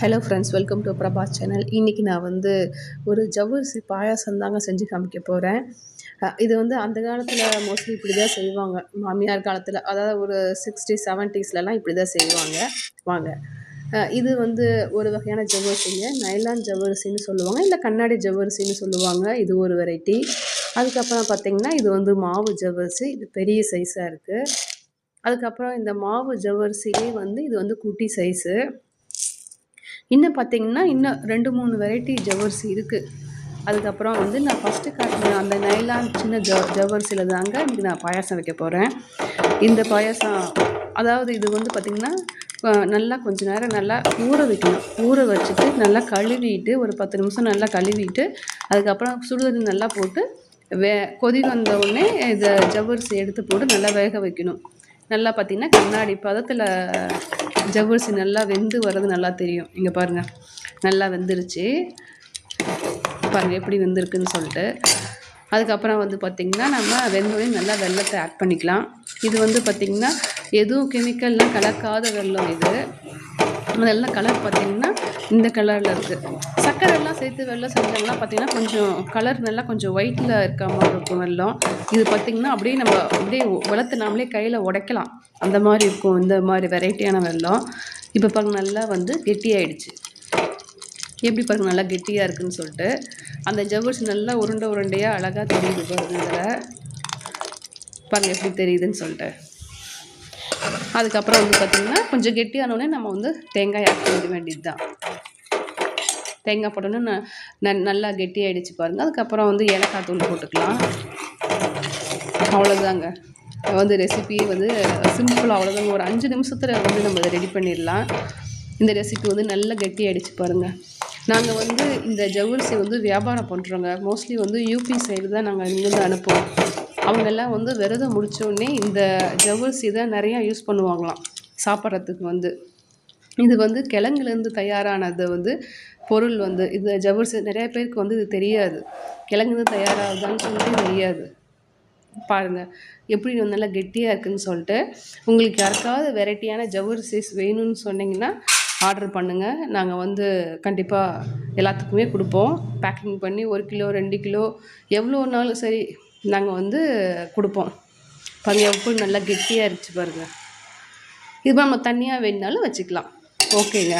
Hello friends welcome to Prabha channel இன்றைக்கி நான் வந்து ஒரு ஜவ்வரிசி பாயாசம் தாங்க செஞ்சு காமிக்க போகிறேன் இது வந்து அந்த காலத்தில் மோஸ்ட்லி இப்படி தான் செய்வாங்க. மாமியார் காலத்தில் அதாவது ஒரு சிக்ஸ்டி செவன்ட்டீஸ்லலாம் இப்படி தான் செய்வாங்க. வாங்க. இது வந்து ஒரு வகையான ஜவ்வரிசிங்க. நைலான் ஜவ்வரிசின்னு சொல்லுவாங்க. இல்லை கண்ணாடி ஜவ்வரிசின்னு சொல்லுவாங்க. இது ஒரு வெரைட்டி அதுக்கப்புறம் பார்த்திங்கன்னா இது வந்து மாவு ஜவ்வரிசி. இது பெரிய சைஸாக இருக்குது அதுக்கப்புறம் இந்த மாவு ஜவ்வரிசியே வந்து இது வந்து குட்டி சைஸு இன்னும் பார்த்தீங்கன்னா இன்னும் ரெண்டு மூணு வெரைட்டி ஜவ்வரிசி இருக்குது அதுக்கப்புறம் வந்து நான் ஃபஸ்ட்டு காட்டின அந்த நைலான் சின்ன ஜ ஜவ்வரிசியில் தாங்க இன்றைக்கி நான் பாயாசம் வைக்க போகிறேன் இந்த பாயாசம் அதாவது இது வந்து பார்த்திங்கன்னா நல்லா கொஞ்ச நேரம் நல்லா ஊற வைக்கணும். ஊற வச்சுட்டு நல்லா கழுவிட்டு ஒரு பத்து நிமிஷம் நல்லா கழுவிட்டு அதுக்கப்புறம் சுடுதண்ணி நல்லா போட்டு வே கொதி வந்த உடனே இதை ஜவ்வரிசி எடுத்து போட்டு நல்லா வேக வைக்கணும். நல்லா பார்த்திங்கன்னா கண்ணாடி பதத்தில் ஜவ்வரிசி நல்லா வெந்து வர்றது நல்லா தெரியும். இங்கே பாருங்கள் நல்லா வெந்துருச்சு. பாருங்கள் எப்படி வெந்திருக்குன்னு சொல்லிட்டு. அதுக்கப்புறம் வந்து பார்த்திங்கன்னா நம்ம வெந்தோடனே நல்லா வெள்ளத்தை ஆட் பண்ணிக்கலாம். இது வந்து பார்த்திங்கன்னா எதுவும் கெமிக்கல்லாம் கலக்காத வெல்லம் இது. அதெல்லாம் கலர் பார்த்திங்கன்னா இந்த கலரில் இருக்குது சர்க்கரைலாம் சேர்த்து வெள்ளம் செஞ்சோம்னா பார்த்திங்கன்னா கொஞ்சம் கலர் நல்லா கொஞ்சம் ஒயிட்டில் இருக்க மாதிரி இருக்கும் வெள்ளம். இது பார்த்திங்கன்னா அப்படியே நம்ம அப்படியே வளர்த்து நாமளே கையில் உடைக்கலாம். அந்த மாதிரி இருக்கும் இந்த மாதிரி வெரைட்டியான வெல்லம் இப்போ பாருங்க நல்லா வந்து கெட்டியாயிடுச்சு எப்படி பாருங்க நல்லா கெட்டியாக இருக்குன்னு சொல்லிட்டு. அந்த ஜவ்வரிசி நல்லா உருண்டை உருண்டையாக அழகாக தெரியுது பாருங்க இதில். பாருங்கள் எப்படி தெரியுதுன்னு சொல்லிட்டு. அதுக்கப்புறம் வந்து பார்த்திங்கன்னா கொஞ்சம் கெட்டியானோடனே நம்ம வந்து தேங்காய் ஆட் பண்ணிட வேண்டியது தான் தேங்காய் போட்டோன்னே ந- ந- நல்லா கெட்டியாகிடுச்சு பாருங்கள் அதுக்கப்புறம் வந்து ஏலக்காய் தூள் போட்டுக்கலாம். அவ்வளோதாங்க வந்து ரெசிபி வந்து சிம்பிள் அவ்வளோதாங்க ஒரு அஞ்சு நிமிஷத்தில் வந்து நம்ம இதை ரெடி பண்ணிடலாம். இந்த ரெசிபி வந்து நல்லா கெட்டியாயிடுச்சு பாருங்கள் நாங்கள் வந்து இந்த ஜவ்வரிசி வந்து வியாபாரம் பண்ணுறோங்க மோஸ்ட்லி வந்து யூபி சைடு தான் நாங்கள் இங்கேருந்து அனுப்புவோம். அவங்கெல்லாம் வந்து விரதம் முடித்தோடனே இந்த ஜவ்வரிசி தான் நிறையா யூஸ் பண்ணுவாங்களாம் சாப்பிட்றதுக்கு வந்து. இது வந்து கிழங்குலேருந்து தயாரானது வந்து பொருள் வந்து இது ஜவ்வரிசி நிறைய பேருக்கு வந்து இது தெரியாது. கிழங்குலேருந்து தயாராகுதான்னு சொல்லிட்டு தெரியாது. பாருங்கள் எப்படி வந்து நல்லா கெட்டியாக இருக்குதுன்னு சொல்லிட்டு உங்களுக்கு யாருக்காவது வெரைட்டியான ஜவ்வரிசிஸ் வேணும்னு சொன்னீங்கன்னா ஆர்டர் பண்ணுங்கள் நாங்கள் வந்து கண்டிப்பாக எல்லாத்துக்குமே கொடுப்போம். பேக்கிங் பண்ணி ஒரு கிலோ ரெண்டு கிலோ எவ்வளோனாலும் சரி நாங்கள் வந்து கொடுப்போம். பாருங்கள் எப்படி நல்லா கெட்டியாக இருந்துச்சு பாருங்கள் இது நம்ம தனியாக வேணுனாலும் வச்சுக்கலாம். ஓகேங்க.